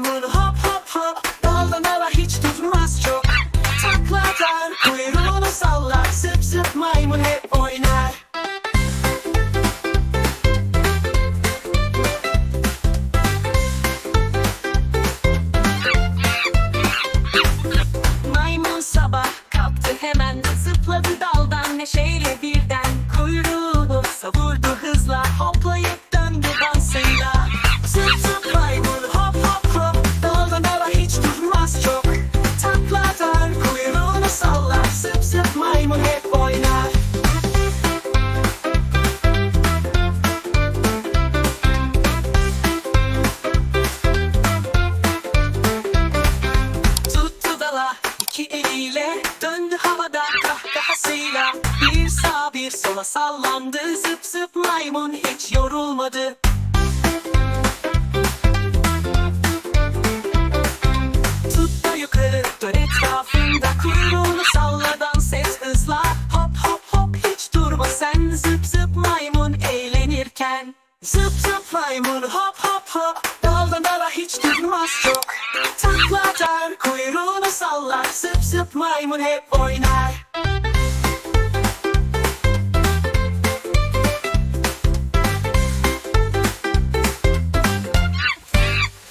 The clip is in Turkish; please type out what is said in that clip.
maymun hop hop hop. Dallanala hiç tutmaz çok. Takla atar kuyruğunu sallar. Sıp sıp maymun hep oynar. Maymun sabah kalktı hemen. Zıpladı daldan neşeyle birden. Kuyruğu iki eliyle Döndü havada kahkahasıyla. Bir sağa bir sola sallandı Zıp zıp maymun hiç yorulmadı. Tut da yukarı dön etrafında Kuyruğunu salla dans et hızla. Hop hop hop hiç durma sen Zıp zıp maymun eğlenirken. Zıp zıp maymun hop hop hop Daldan dala hiç durmaz çok. Takla atar kuyruğunu sallar Zıp zıp maymun hep oynar